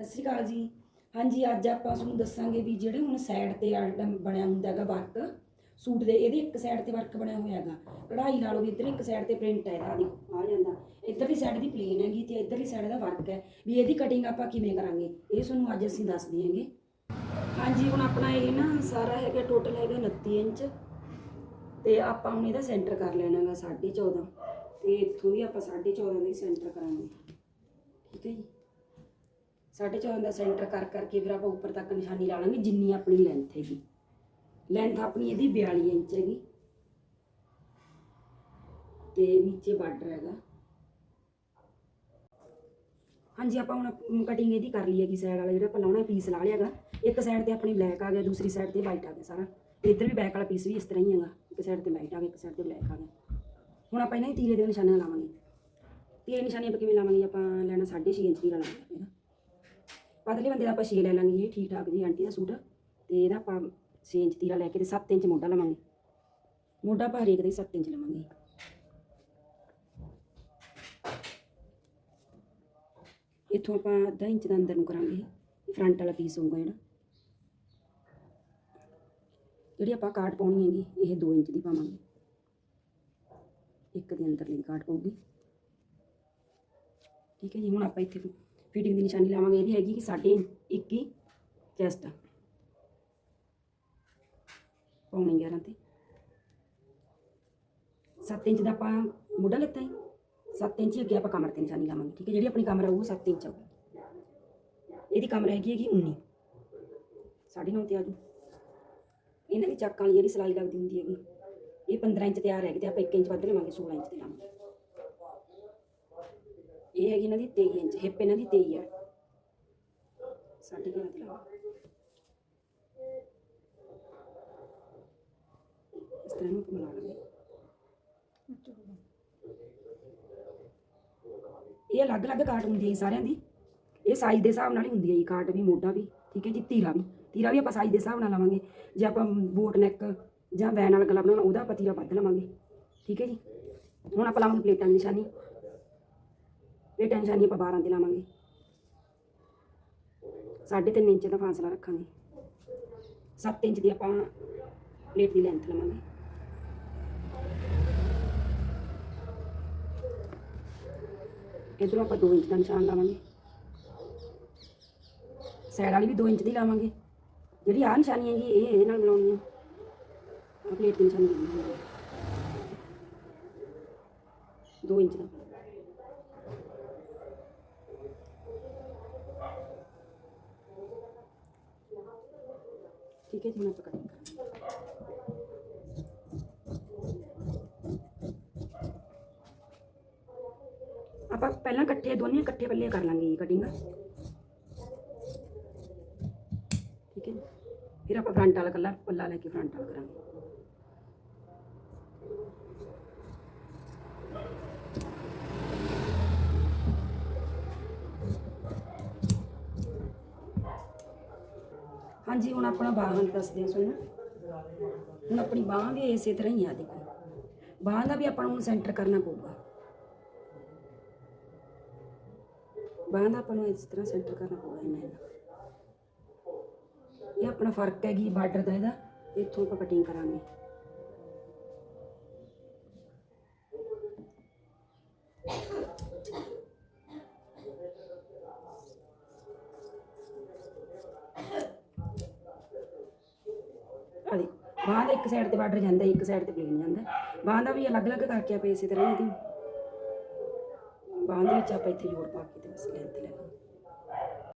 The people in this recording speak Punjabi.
ਸਤਿ ਸ਼੍ਰੀ ਅਕਾਲ ਜੀ। ਹਾਂਜੀ, ਅੱਜ ਆਪਾਂ ਤੁਹਾਨੂੰ ਦੱਸਾਂਗੇ ਵੀ ਜਿਹੜੇ ਹੁਣ ਸਾਈਡ ਤੇ ਆਈਟਮ ਬਣਿਆ ਹੁੰਦਾ ਹੈਗਾ ਵਰਕ ਸੂਟ ਦੇ, ਇਹਦੇ ਇੱਕ ਸਾਈਡ ਤੇ ਵਰਕ ਬਣਿਆ ਹੋਇਆ ਹੈਗਾ। ਕਢਾਈ ਲਾ ਲਓ ਵੀ ਇੱਧਰ ਇੱਕ ਸਾਈਡ ਤੇ ਪ੍ਰਿੰਟ ਹੈ ਇਹਦਾ ਦੇਖੋ, ਆ ਜਾਂਦਾ। ਇੱਧਰਲੀ ਸਾਈਡ ਦੀ ਪਲੇਨ ਹੈਗੀ ਤੇ ਇੱਧਰਲੀ ਸਾਈਡ ਦਾ ਵਰਕ ਹੈ। ਵੀ ਇਹਦੀ ਕਟਿੰਗ ਆਪਾਂ ਕਿਵੇਂ ਕਰਾਂਗੇ? ਇਹ ਤੁਹਾਨੂੰ ਅੱਜ ਅਸੀਂ ਦੱਸ ਦਿਆਂਗੇ ਹਾਂਜੀ, ਹੁਣ ਆਪਣਾ ਇਹ ਨਾ ਸਾਰਾ ਹੈਗਾ ਟੋਟਲ ਹੈਗਾ 29 ਇੰਚ। ਤੇ ਆਪਾਂ ਹੁਣ ਇਹਦਾ ਸੈਂਟਰ ਕਰ ਲੈਣਾਗਾ 14.5 ਤੇ ਇੱਥੋਂ ਵੀ ਆਪਾਂ 14.5 ਦਾ ਹੀ ਸੈਂਟਰ ਕਰਾਂਗੇ। ਠੀਕ ਹੈ ਜੀ? 14.5 ਦਾ ਸੈਂਟਰ ਕਰ ਕਰਕੇ ਫਿਰ ਆਪਾਂ ਉੱਪਰ ਤੱਕ ਨਿਸ਼ਾਨੀ ਲਾ ਲਾਂਗੇ ਜਿੰਨੀ ਆਪਣੀ ਲੈਂਥ ਹੈਗੀ। ਲੈਂਥ ਆਪਣੀ ਇਹਦੀ 42 ਇੰਚ ਹੈਗੀ। ਤੇ ਨੀਚੇ ਬਾਰਡਰ ਹੈਗਾ। ਹਾਂਜੀ, ਆਪਾਂ ਹੁਣ ਕਟਿੰਗ ਇਹਦੀ ਕਰ ਲਈ ਹੈਗੀ ਸਾਈਡ ਵਾਲਾ, ਜਿਹੜਾ ਆਪਾਂ ਲਾਉਣਾ ਪੀਸ ਲਾ ਲਿਆਗਾ ਇੱਕ ਸਾਈਡ ਤੇ ਆਪਣੀ ਬਲੈਕ ਆ ਗਿਆ, ਦੂਸਰੀ ਸਾਈਡ ਤੇ ਵਾਈਟ ਆ ਗਿਆ ਸਾਰਾ। ਇੱਧਰ ਵੀ ਬੈਕ ਵਾਲਾ ਪੀਸ ਵੀ ਇਸ ਤਰ੍ਹਾਂ ਹੀ ਹੈਗਾ। ਇੱਕ ਸਾਈਡ ਤੇ ਵਾਈਟ ਆ ਗਿਆ, ਇੱਕ ਸਾਈਡ ਤੇ ਬਲੈਕ ਆ ਗਿਆ। ਹੁਣ ਆਪਾਂ ਇਹਨਾਂ ਦੀ ਤੀਰੇ ਦੇ ਨਿਸ਼ਾਨੇ ਲਾਵਾਂਗੇ। ਤੀਰੇ ਨਿਸ਼ਾਨੇ ਆਪਾਂ ਕਿਵੇਂ ਲਾਵਾਂਗੇ? ਆਪਾਂ ਲੈਣਾ 6.5 ਇੰਚ ਦੀ ਲਾਵਾਂਗੇ ਇਹਦਾ ਪਤਲੇ ਬੰਦੇ ਦਾ ਆਪਾਂ 6 ਲੈ ਲਾਂਗੇ ਜੀ ਠੀਕ ਠਾਕ ਜੀ ਆਂਟੀ ਦਾ ਸੂਟ। ਤੇ ਇਹਦਾ ਆਪਾਂ 6 ਇੰਚ ਤੀਰਾ ਲੈ ਕੇ ਤੇ 7 ਇੰਚ ਮੋਢਾ ਲਵਾਂਗੇ। ਮੋਢਾ ਆਪਾਂ ਹਰੇਕ ਦੇ 7 ਇੰਚ ਲਵਾਂਗੇ ਇੱਥੋਂ ਆਪਾਂ ਅੱਧਾ ਇੰਚ ਦਾ ਅੰਦਰ ਨੂੰ ਕਰਾਂਗੇ ਫਰੰਟ ਵਾਲਾ ਪੀਸ ਹੋਊਗਾ ਜਿਹੜਾ ਜਿਹੜੀ ਆਪਾਂ ਕਾਟ ਪਾਉਣੀ ਹੈਗੀ ਇਹ 2 ਇੰਚ ਦੀ ਪਾਵਾਂਗੇ। ਇੱਕ ਦੇ ਅੰਦਰ ਲਈ ਕਾਟ ਪਾਉਗੀ ਠੀਕ ਹੈ ਜੀ ਹੁਣ ਆਪਾਂ ਇੱਥੇ ਫਿਟਿੰਗ ਦੀ ਨਿਸ਼ਾਨੀ ਲਾਵਾਂਗੇ, ਇਹਦੀ ਹੈਗੀ ਕਿ ਸਾਡੇ 21 ਚੈਸਟ ਪੌਣੇ 11 ਤੇ। 7 ਇੰਚ ਦਾ ਆਪਾਂ ਮੋਢਾ ਲਿੱਤਾ ਹੈ 7 ਇੰਚ ਅੱਗੇ ਆਪਾਂ ਕਮਰ ਤੇ ਨਿਸ਼ਾਨੀ ਲਾਵਾਂਗੇ, ਠੀਕ ਹੈ? ਜਿਹੜੀ ਆਪਣੀ ਕਮਰ ਆਊ 7 ਇੰਚ ਆਊਗੀ। ਇਹਦੀ ਕਮਰ ਹੈਗੀ ਹੈਗੀ 19 ਸਾਢੇ ਨੌ ਤੇ ਆ ਜੂ ਇਹਨਾਂ ਦੀ ਚੱਕਾਂ ਵਾਲੀ ਜਿਹੜੀ ਸਿਲਾਈ ਲੱਗਦੀ ਹੁੰਦੀ ਹੈਗੀ, ਇਹ 15 ਇੰਚ ਤਿਆਰ ਹੈਗੀ ਤੇ ਆਪਾਂ 1 ਇੰਚ ਵੱਧ ਲਵਾਂਗੇ 16 ਇੰਚ ਤੇ ਲਾਵਾਂਗੇ। ਇਹ ਹੈਗੀ ਇਹਨਾਂ ਦੀ 23 ਇੰਚ, ਹਿੱਪ ਇਹਨਾਂ ਦੀ 23 ਹੈ ਸਾਢੇ ਤੇ ਇਸ ਤਰ੍ਹਾਂ ਨੂੰ ਮਿਲਾ ਲਾਂਗੇ ਇਹ ਅਲੱਗ-ਅਲੱਗ ਕਾਟ ਹੁੰਦੀ ਹੈ ਸਾਰਿਆਂ ਦੀ। ਇਹ ਸਾਈਜ਼ ਦੇ ਹਿਸਾਬ ਨਾਲ ਹੀ ਹੁੰਦੀ ਹੈ ਜੀ ਕਾਟ ਵੀ, ਮੋਢਾ ਵੀ, ਠੀਕ ਹੈ ਜੀ, ਤੀਰਾ ਵੀ। ਤੀਰਾ ਵੀ ਆਪਾਂ ਸਾਈਜ਼ ਦੇ ਹਿਸਾਬ ਨਾਲ ਲਾਵਾਂਗੇ। ਜੇ ਆਪਾਂ ਬੋਟ ਨੈਕ ਜਾਂ ਵੈਨ ਵਾਲਾ ਗਲਾ ਬਣਾਉਣਾ, ਉਹਦਾ ਆਪਾਂ ਤੀਰਾ ਵੱਧ ਲਵਾਂਗੇ। ਠੀਕ ਹੈ ਜੀ। ਹੁਣ ਆਪਾਂ ਲਾਵਾਂਗੇ ਪਲੇਟਾਂ ਦੀ ਨਿਸ਼ਾਨੀ। ਪਲੇਟਾਂ ਦੀ ਨਿਸ਼ਾਨੀ ਆਪਾਂ 12 ਤੇ ਲਾਵਾਂਗੇ। ਸਾਢੇ ਤਿੰਨ ਇੰਚ ਦਾ ਫਾਸਲਾ ਰੱਖਾਂਗੇ। 7 ਇੰਚ ਦੀ ਆਪਾਂ ਪਲੇਟ ਦੀ ਲੈਂਥ ਲਵਾਂਗੇ। ਇਧਰੋਂ ਆਪਾਂ 2 ਇੰਚ ਦਾ ਨਿਸ਼ਾਨ ਲਾਵਾਂਗੇ। ਸਾਈਡ ਵਾਲੀ ਵੀ 2 ਇੰਚ ਦੀ ਲਾਵਾਂਗੇ। ਜਿਹੜੀ ਆਹ ਨਿਸ਼ਾਨੀ ਹੈਗੀ, ਇਹ ਇਹਦੇ ਨਾਲ ਮਿਲਾਉਣੀ ਆ। ਪਲੇਟ ਦੀ ਨਿਸ਼ਾਨੀ ਲਾਉਣੀ 2 ਇੰਚ ਦਾ। ਠੀਕ ਹੈ ਜੀ ਹੁਣ ਆਪਾਂ ਕਟਿੰਗ ਕਰਾਂਗੇ ਆਪਾਂ ਪਹਿਲਾਂ ਇਕੱਠੇ ਦੋਨੇ ਇਕੱਠੇ ਪੱਲੇ ਕਰ ਲਾਂਗੇ ਜੀ ਕਟਿੰਗ ਠੀਕ ਹੈ ਜੀ। ਫਿਰ ਆਪਾਂ ਫਰੰਟ ਵਾਲਾ ਕੱਲਾ ਪੱਲਾ ਲੈ ਕੇ ਫਰੰਟ ਵਾਲਾ ਕਰਾਂਗੇ ਹਾਂਜੀ, ਹੁਣ ਆਪਣਾ ਬਾਹਾਂ ਦੱਸਦੇ ਹਾਂ ਤੁਹਾਨੂੰ। ਹੁਣ ਆਪਣੀ ਬਾਹਾਂ ਵੀ ਇਸੇ ਤਰ੍ਹਾਂ ਹੀ ਆ, ਦੇਖੋ। ਬਾਹਾਂ ਦਾ ਵੀ ਆਪਾਂ ਨੂੰ ਸੈਂਟਰ ਕਰਨਾ ਪਊਗਾ। ਬਾਹਾਂ ਦਾ ਆਪਾਂ ਨੂੰ ਇਸ ਤਰ੍ਹਾਂ ਸੈਂਟਰ ਕਰਨਾ ਪਊਗਾ ਇਹਨਾਂ ਦਾ ਇਹ ਆਪਣਾ ਫ਼ਰਕ ਹੈਗੀ ਬਾਰਡਰ ਦਾ ਇਹਦਾ, ਇੱਥੋਂ ਆਪਾਂ ਕਟਿੰਗ ਕਰਾਂਗੇ। ਆ ਦੇ ਬਾਹਾਂ ਦਾ ਇੱਕ ਸਾਈਡ ਤੇ ਬਾਰਡਰ ਜਾਂਦਾ, ਇੱਕ ਸਾਈਡ ਤੇ ਪਲੇਨ ਜਾਂਦਾ। ਬਾਹਾਂ ਦਾ ਵੀ ਅਲੱਗ-ਅਲੱਗ ਕਰਕੇ ਆਪਾਂ ਇਸੇ ਤਰ੍ਹਾਂ ਹੀ ਇਹਦੀ ਬਾਹਾਂ ਦੇ ਵਿੱਚ ਆਪਾਂ ਇੱਥੇ ਜੋੜ ਪਾ ਕੇ ਤੇ ਬਸ ਲੈਂਥ ਲੈ ਲਾਂਗੇ